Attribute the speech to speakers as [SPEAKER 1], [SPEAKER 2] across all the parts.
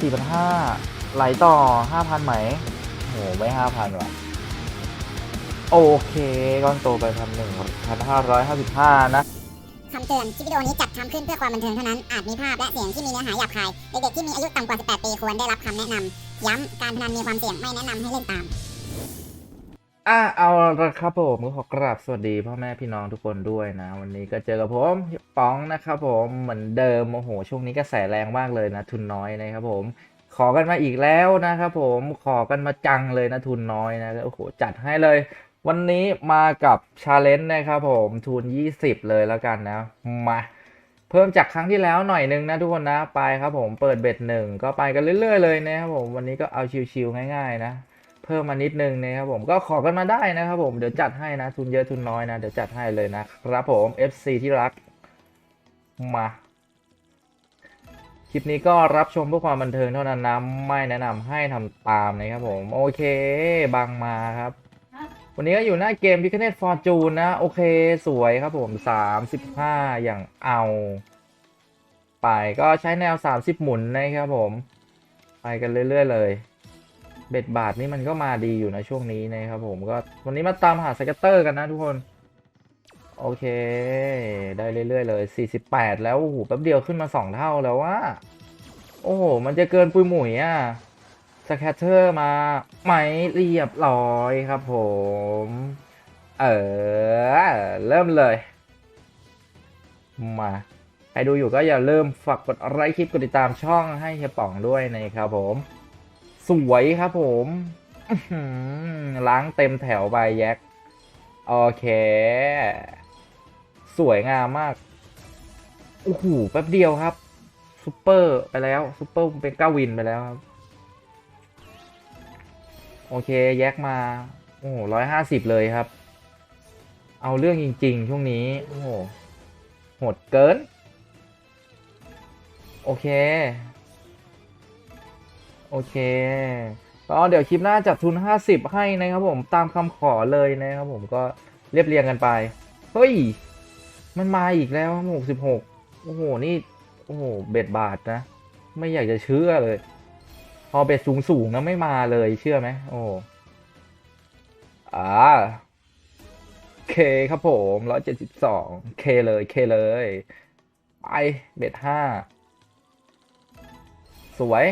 [SPEAKER 1] สี่พันห้าไหลต่อห้าพันไหมโหไม่ห้าพันว่ะ โอเคก้อนโตไปพันหนึ่งพันห้าร้อยห้าสิบห้านะ
[SPEAKER 2] คำเตือน คลิปวิดีโอนี้จัดทำขึ้นเพื่อความบันเทิงเท่านั้น อาจมีภาพและเสียงที่มีเนื้อหาหยาบคาย เด็กๆที่มีอายุต่ำกว่า 18 ปีควรได้รับคำแนะนำ ย้ำ การพนันมีความเสี่ยงไม่แนะนำให้เล่นตาม
[SPEAKER 1] อะเอาละครับผมขอกราบสวัสดีพ่อแม่พี่น้องทุกคนด้วยนะ วันนี้ก็เจอกับผมป๋องนะครับผมเหมือนเดิมโอ้โหช่วงนี้ก็แสแรงมากเลยนะ ทุนน้อยนะครับผม ขอกันมาอีกแล้วนะครับผมขอกันมาจังเลยนะทุนน้อยนะโอ้โหจัดให้เลย วันนี้มากับชาเลนจ์นะครับผมทุน 20 เลยแล้วกันนะมาเพิ่มจากครั้งที่แล้วหน่อยนึงนะทุกคนนะไปครับผมเปิดเบ็ดหนึ่งก็ไปกันเรื่อยๆเลยนะครับผมวันนี้ก็เอาชิวๆง่าย ๆ นะ พิ่มมานิดนึงนะครับผมก็ขอกันมาได้นะครับผมเดี๋ยวจัดให้นะทุนเยอะทุนน้อยนะเดี๋ยวจัดให้เลยนะครับผม FC ที่รักมาคลิปนี้ก็รับชมเพื่อความบันเทิงเท่านั้นนะไม่แนะนำให้ทำตามนะครับผม โอเคบังมาครับ วันนี้ก็อยู่หน้าเกมพิคเนตฟอร์จูนนะ โอเคสวยครับผม 35 อย่างเอา ไปก็ใช้แนว 30 หมุนนะครับผม ไปกันเรื่อย ๆ เลย เบ็ดบาทนี่มันก็มาดีอยู่นะช่วงนี้นะครับผมก็วันนี้มาตามหาสเก็ตเตอร์กันนะทุกคน โอเค ได้เรื่อยๆเลย 48 แล้วโอ้โหแป๊บเดียวขึ้นมา 2 เท่าแล้วว่าโอ้โห มันจะเกินปุยหมุยอะสแคตเตอร์มาไหมเรียบร้อยครับผม เออ เริ่มเลย มาใครดูอยู่ก็อย่าลืมฝากกดไลค์คลิปกดติดตามช่องให้เฮียป๋องด้วยนะครับผม สวยครับผมล้างเต็มแถวใบแยกโอเค สวยงามมากโอ้โหแป๊บเดียวครับซูเปอร์ไปแล้วซูเปอร์เป็นก้าวินไปแล้วครับ โอเคแยกมา โอ้โหร้อยห้าสิบเลยครับ เอาเรื่องจริง ๆ ช่วงนี้ โอ้โหโหดเกิน โอเค โอเคก็เดี๋ยวคลิปหน้าจัดทุน 50 ให้นะครับผมตามคำขอเลยนะครับผมก็เรียบเรียงกันไป เฮ้ย มันมาอีกแล้ว66โอ้โห นี่ โอ้โห เบ็ดบาทนะ ไม่อยากจะเชื่อเลย พอเบ็ดสูงสูงนะไม่มาเลยเชื่อไหม โอ้อ่าเคครับผมร้อยเจ็ดสิบสองเคเลยเคเลย ไป เบ็ดห้า สวย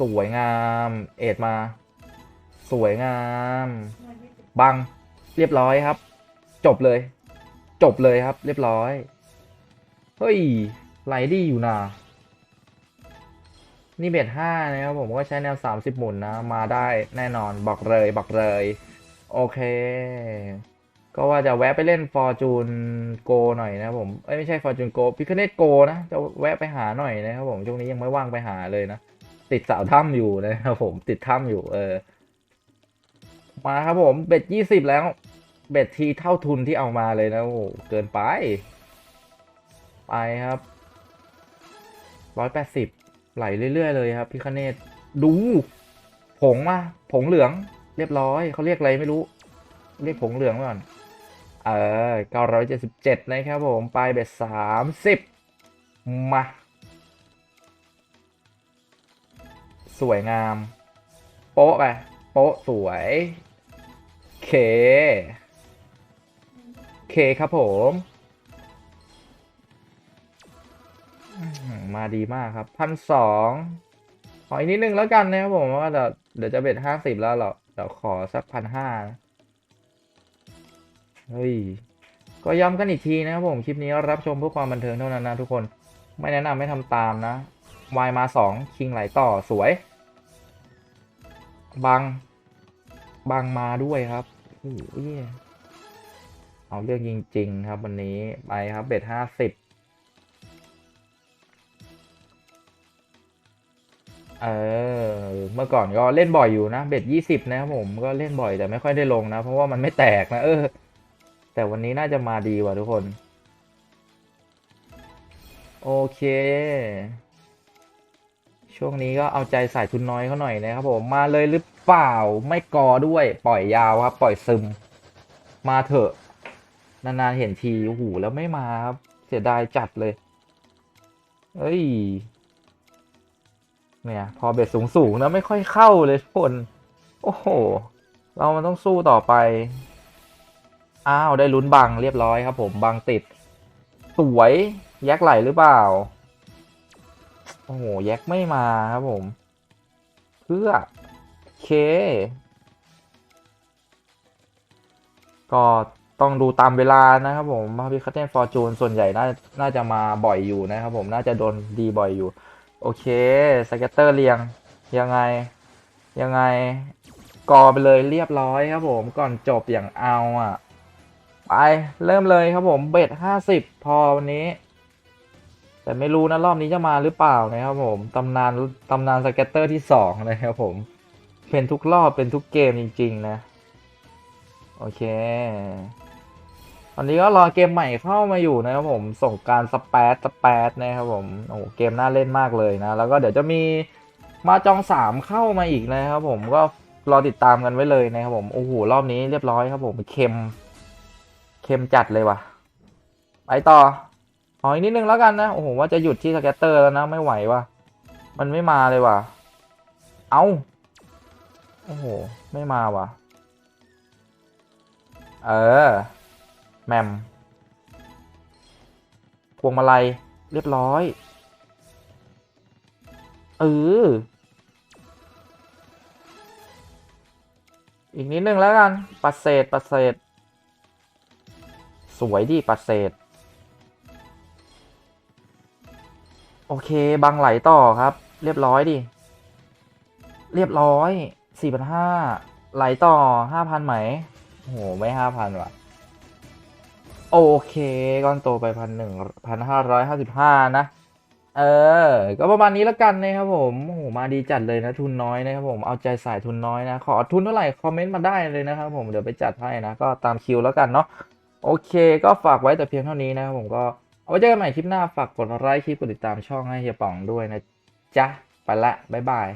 [SPEAKER 1] สวยงาม เอ็ดมา สวยงาม บัง เรียบร้อยครับ จบเลย จบเลยครับ เรียบร้อย เฮ้ยไหลดีอยู่นะนี่เบ็ดห้านะครับผมก็ใช้แนวสามสิบหมุนนะ มาได้แน่นอนบอกเลยบอกเลย โอเค ก็ว่าจะแวะไปเล่นฟอร์จูนโกหน่อยนะครับผมเอ้ยไม่ใช่ฟอร์จูนโกพิคเนตโกนะ จะแวะไปหาหน่อยนะครับผมช่วงนี้ยังไม่ว่างไปหาเลยนะ ติดสาวถ้ำอยู่นะครับผมติดถ้ำอยู่เออ มาครับผมเบ็ดยี่สิบแล้ว เบ็ดทีเท่าทุนที่เอามาเลยนะโอ้เกินไป ไปครับร้อยแปดสิบไหลเรื่อย ๆ เลยครับ พี่คเนตดู ผงมาผงเหลือง เรียบร้อยเขาเรียกอะไรไม่รู้ เรียกผงเหลืองไว้ก่อน เออเก้าร้อยเจ็ดสิบเจ็ดนะครับผม ไปเบ็ดสามสิบมา สวยงาม โป๊ะไป โป๊ะสวย เค เคครับผม มาดีมากครับพันสองขออีกนิดนึงแล้วกันนะครับผมว่าเดี๋ยวเดี๋ยวจะเบ็ดห้าสิบแล้วเหรอเดี๋ยวขอสักพันห้าเฮ้ย ก็ย้ำกันอีกทีนะครับผม คลิปนี้รับชมเพื่อความบันเทิงเท่านั้นนะทุกคน ไม่แนะนำให้ทำตามนะ วายมาสองคิงไหลต่อสวย บัง บังมาด้วยครับโอ้โหเอาเรื่องจริง ๆ ครับ วันนี้ไปครับเบ็ดห้าสิบเออเมื่อก่อนก็เล่นบ่อยอยู่นะเบ็ดยี่สิบนะครับผมก็เล่นบ่อยแต่ไม่ค่อยได้ลงนะ เพราะว่ามันไม่แตกนะเออ แต่วันนี้น่าจะมาดีว่ะทุกคน โอเค ช่วงนี้ก็เอาใจใส่ทุนน้อยเขาหน่อยนะครับผมมาเลยหรือเปล่าไม่กอด้วย ปล่อยยาวครับ ปล่อยซึม มาเถอะ นานๆเห็นทีโอ้โหแล้วไม่มาครับ เสียดายจัดเลยเอ้ยเนี่ยพอเบ็ดสูงสูงๆนะไม่ค่อยเข้าเลยทุกคน โอ้โห เรามันต้องสู้ต่อไป อ้าว ได้ลุ้นบังเรียบร้อยครับผม บังติด สวยแยกไหลหรือเปล่า โอ้โห แยกไม่มาครับผม เพื่อเค ก็ต้องดูตามเวลานะครับผมพาพิคเทนฟอร์จูนส่วนใหญ่น่าน่าจะมาบ่อยอยู่นะครับผมน่าจะโดนดีบ่อยอยู่ โอเคสเก็ตเตอร์เรียงยังไงยังไงกอไปเลยเรียบร้อยครับผมก่อนจบอย่างเอาอะ ไปเริ่มเลยครับผมเบ็ดห้าสิบพอวันนี้ แต่ไม่รู้นะรอบนี้จะมาหรือเปล่านะครับผมตำนานตำนานสเก็ตเตอร์ที่สองนะครับผม เป็นทุกรอบเป็นทุกเกมจริง ๆ นะ โอเค ตอนนี้ก็รอเกมใหม่เข้ามาอยู่นะครับผม ส่งการสเปซสเปซนะครับผมโอ้โหเกมน่าเล่นมากเลยนะ แล้วก็เดี๋ยวจะมีมาจองสามเข้ามาอีกนะครับผมก็รอติดตามกันไว้เลยนะครับผมโอ้โหรอบนี้เรียบร้อยครับผมเค็มเค็มจัดเลยว่ะ ไปต่อ ขออีกนิดนึงแล้วกันนะ โอ้โห ว่าจะหยุดที่สเก็ตเตอร์แล้วนะ ไม่ไหวว่ะ มันไม่มาเลยว่ะ เอาโอ้โห ไม่มาว่ะ เออ แมม พวงมาลัย เรียบร้อย เออ อีกนิดนึงแล้วกัน ปัดเศษ ปัดเศษ สวยดีปัดเศษ โอเค บังไหลต่อครับ เรียบร้อยดิ เรียบร้อยสี่พันห้าไหลต่อห้าพันไหมโอ้โห ไม่ห้าพันว่ะ โอเค ก้อนโตไปพันหนึ่งพันห้าร้อยห้าสิบห้านะ เออ ก็ประมาณนี้แล้วกันนะครับผมโหมาดีจัดเลยนะทุนน้อยนะครับผม เอาใจใส่ทุนน้อยนะ ขอทุนเท่าไหร่ คอมเมนต์มาได้เลยนะครับผม เดี๋ยวไปจัดให้นะ ก็ตามคิวแล้วกันเนาะ โอเค ก็ฝากไว้แต่เพียงเท่านี้นะครับผมก็ เอาไว้เจอกันใหม่คลิปหน้าฝากกดไลค์คลิปกดติดตามช่องให้เฮียป๋องด้วยนะจ๊ะไปละบ๊ายบาย